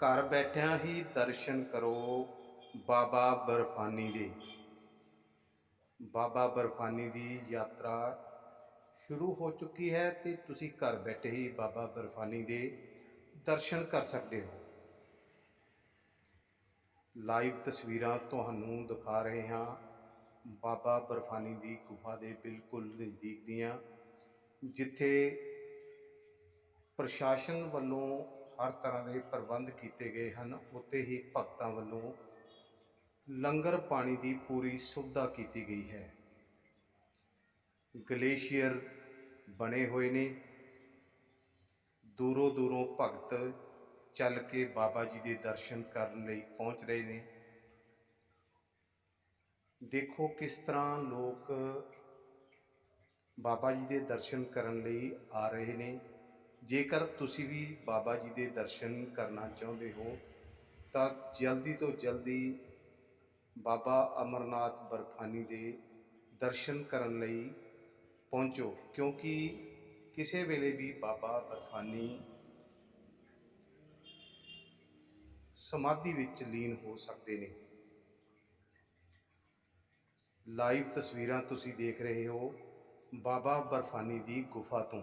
ਘਰ ਬੈਠਿਆਂ ਹੀ ਦਰਸ਼ਨ ਕਰੋ ਬਾਬਾ ਬਰਫਾਨੀ ਦੇ। ਬਾਬਾ ਬਰਫਾਨੀ ਦੀ ਯਾਤਰਾ ਸ਼ੁਰੂ ਹੋ ਚੁੱਕੀ ਹੈ ਤੇ ਤੁਸੀਂ ਘਰ ਬੈਠੇ ਹੀ ਬਾਬਾ ਬਰਫਾਨੀ ਦੇ ਦਰਸ਼ਨ ਕਰ ਸਕਦੇ ਹੋ। ਲਾਈਵ ਤਸਵੀਰਾਂ ਤੁਹਾਨੂੰ ਦਿਖਾ ਰਹੇ ਹਾਂ। ਬਾਬਾ ਬਰਫਾਨੀ ਦੀ ਗੁਫਾ ਦੇ ਬਿਲਕੁਲ ਨਜ਼ਦੀਕ ਦੀਆਂ, ਜਿੱਥੇ ਪ੍ਰਸ਼ਾਸਨ ਵੱਲੋਂ ਹਰ ਤਰ੍ਹਾਂ ਦੇ ਪ੍ਰਬੰਧ ਕੀਤੇ ਗਏ ਹਨ। ਉੱਥੇ ਹੀ ਭਗਤਾਂ ਵੱਲੋਂ ਲੰਗਰ ਪਾਣੀ ਦੀ ਪੂਰੀ ਸੁਵਿਧਾ ਕੀਤੀ ਗਈ ਹੈ। ਗਲੇਸ਼ੀਅਰ ਬਣੇ ਹੋਏ ਨੇ। ਦੂਰੋਂ ਦੂਰੋਂ ਭਗਤ ਚੱਲ ਕੇ ਬਾਬਾ ਜੀ ਦੇ ਦਰਸ਼ਨ ਕਰਨ ਲਈ ਪਹੁੰਚ ਰਹੇ ਨੇ। ਦੇਖੋ ਕਿਸ ਤਰ੍ਹਾਂ ਲੋਕ ਬਾਬਾ ਜੀ ਦੇ ਦਰਸ਼ਨ ਕਰਨ ਲਈ ਆ ਰਹੇ ਨੇ। ਜੇਕਰ ਤੁਸੀਂ ਵੀ ਬਾਬਾ ਜੀ ਦੇ ਦਰਸ਼ਨ ਕਰਨਾ ਚਾਹੁੰਦੇ ਹੋ, ਤਾਂ ਜਲਦੀ ਤੋਂ ਜਲਦੀ ਬਾਬਾ ਅਮਰਨਾਥ ਬਰਫਾਨੀ ਦੇ ਦਰਸ਼ਨ ਕਰਨ ਲਈ ਪਹੁੰਚੋ, ਕਿਉਂਕਿ ਕਿਸੇ ਵੇਲੇ ਵੀ ਬਾਬਾ ਬਰਫਾਨੀ ਸਮਾਧੀ ਵਿੱਚ ਲੀਨ ਹੋ ਸਕਦੇ ਨੇ। ਲਾਈਵ ਤਸਵੀਰਾਂ ਤੁਸੀਂ ਦੇਖ ਰਹੇ ਹੋ ਬਾਬਾ ਬਰਫਾਨੀ ਦੀ ਗੁਫਾ ਤੋਂ।